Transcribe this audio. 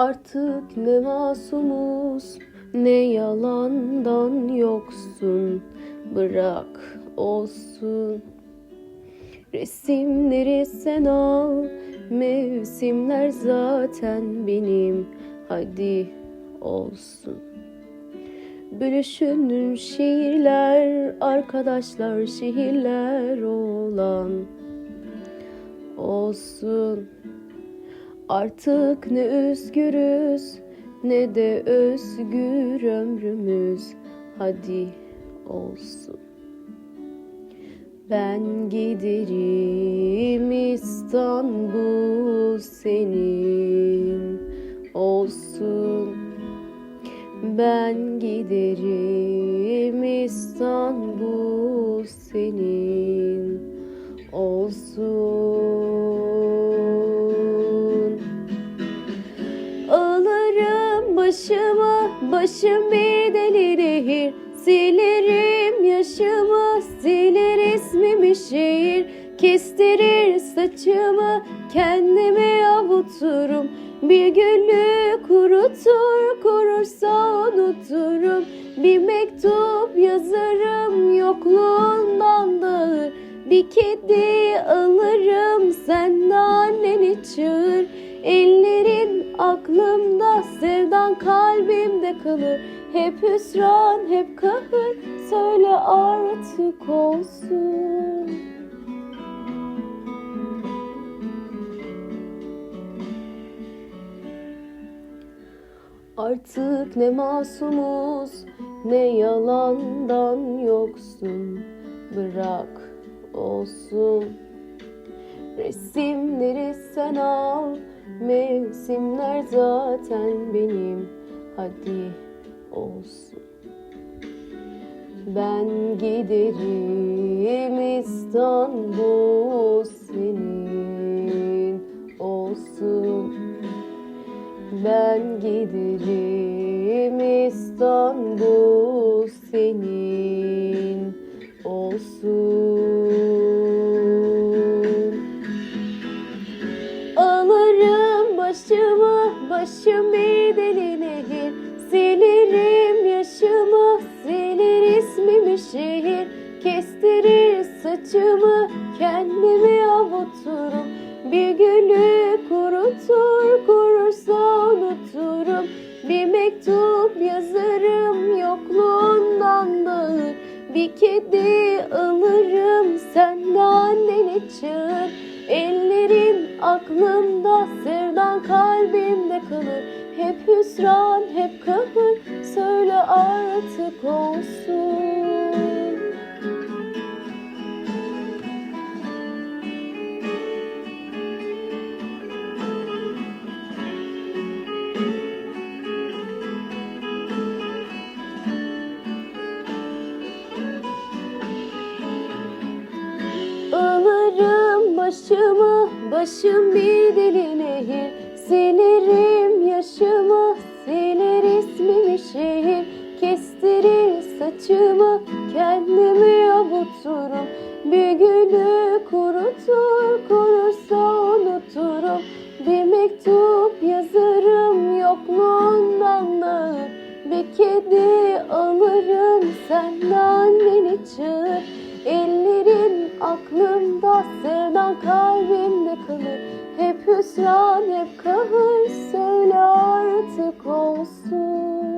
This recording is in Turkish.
Artık ne masumuz ne yalandan yoksun. Bırak olsun. Resimleri sen al Mevsimler zaten benim. Hadi olsun. Bölüşünün şiirler Arkadaşlar şehirler olan Olsun Artık ne özgürüz ne de özgür ömrümüz hadi olsun. Ben giderim İstanbul senin olsun. Ben giderim İstanbul senin olsun. Başım bir deli nehir Silerim yaşımı, siler ismimi şehir. Kestirir saçımı, kendimi avuturum. Bir gülü kurutur, kurursa unuturum. Bir mektup yazarım, yokluğundan dağır Bir kedi sevdan kalbimde kalır. Hep hüsran, hep kahır, söyle artık olsun. Artık ne masumuz, ne yalandan yoksun. Bırak olsun. Resimleri sen al, mevsimler zaten benim. Hadi olsun. Ben giderim İstanbul senin olsun. Ben giderim İstanbul senin olsun. Başımı, başım bir deli nehir Silerim yaşımı, siler ismimi şehir. Kestirir saçımı, kendimi avuturum. Bir gülü kurutur, kurursa unuturum. Bir mektup yazarım, yokluğundan dağır Bir kedi alırım, sen de anneni çağır? Ellerin aklımda, sevdan kalbimde kalır. Hep hüsran, hep kahır, söyle artık olsun. Başımı, başım bir deli nehir Silerim yaşımı, siler ismimi şehir. Kestirir saçımı, kendimi avuturum Bir gülü kalbimde kalır. Hep hüsran hep kahır söyle artık olsun.